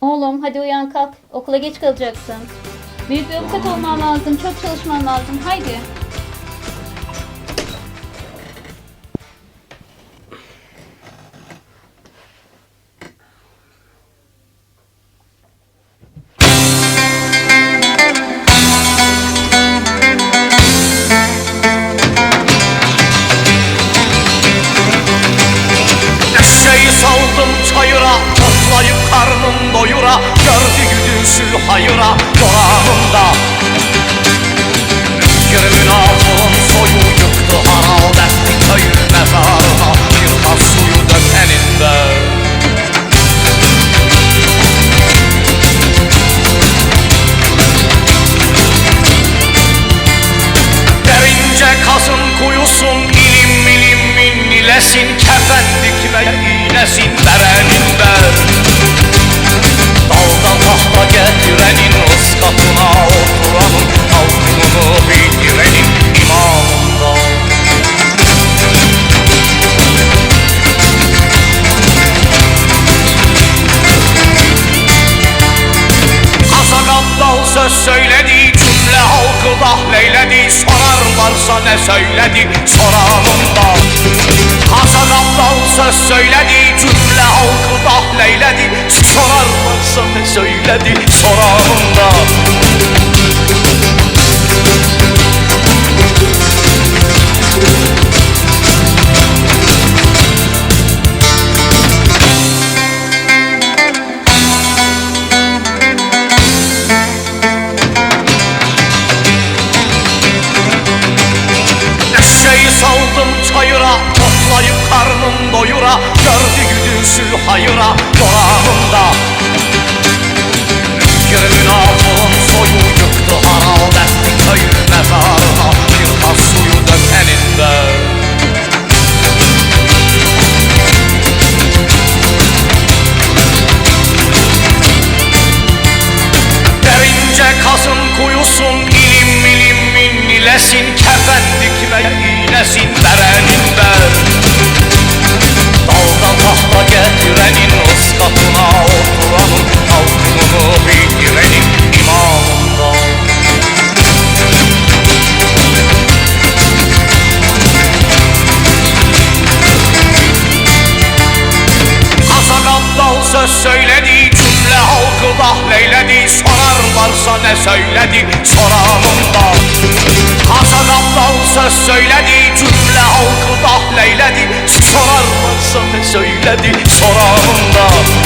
Oğlum hadi uyan kalk. Okula geç kalacaksın. Büyük bir avukat olman lazım. Çok çalışman lazım. Haydi. Karnım doyura Gördü güdüsü hayıra Yorağımda Rüzgarımın altın soyu yıktı Haral etti köyün mezarına Bir tas suyu dökeninde Derince kazın kuyusun ilim milim minnilesin Kefen dikme iğnesin söyledi Cümle halkı dahleyledi Sorarlarsa ne söyledi Soranında Kazak abdal söz söyledi Cümle halkı dahleyledi Sorarlarsa ne söyledi Soranında Eşeği Toplayıp karnım doyura Gördü güdüsü hayıra Yorağımda Rüzgarımın altın soyu yıktı etti köyün mezarına Bir tas suyu dökeninde Derince kazın kuyusun minnilesin Kefen dikme iğnesin bereninde Daldan tahta getirenin ıskatına oturanın Altınını bildirenin imamında. Kazak abdal söz söyledi Cümle halkı dahleyledi Sorarlarsa ne söyledi Soranında Kazak söyledi. Soranında